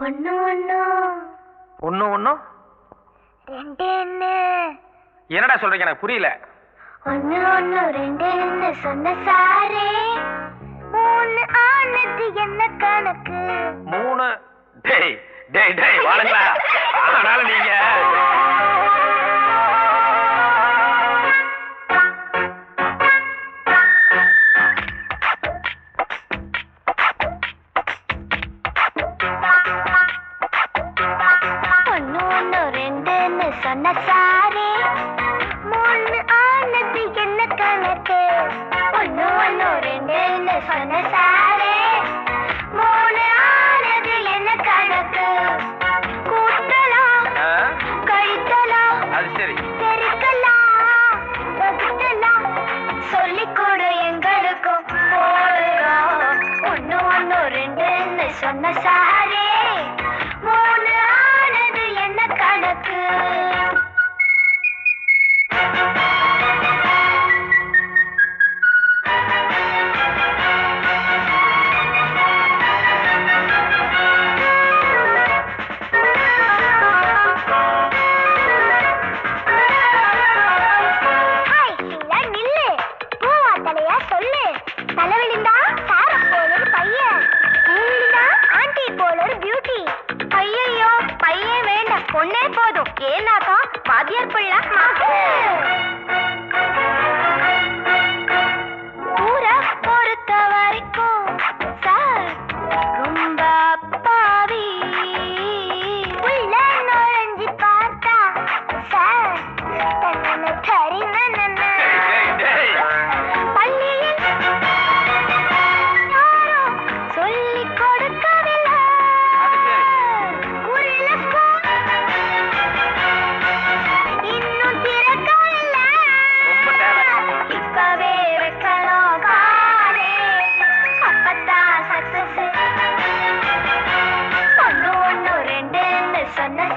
ஒண்ணு ஒண்ணு. ஒன்னும் ரெண்டு என்ன என்னடா சொல்றீங்க? எனக்கு புரியல. ஒண்ணு ஒண்ணு ரெண்டுன்னு சொன்ன சாரே. மூணு ஆனது என்ன கணக்கு? மூணு. டேய் டேய் டேய் வாழுங்களா? ஆனாலும் நீங்க. ரெண்டுன்னு சொன்ன சாரே மூணு ஆனது என்ன கணக்கு? ஒண்ணு ஒண்ணு ரெண்டுன்னு சொன்ன சாரே மூணு ஆனது என்ன கணக்கு? கூட்டலாம் ஆ? கழித்தலாம் அது சரி. பெருக்கலாம் வகுத்தலாம் சொல்லிக் கொடு எங்களுக்கும். ரெண்டுன்னு சொன்ன சாரே வாத்தியார் பிள்ளை மாக்கு نہ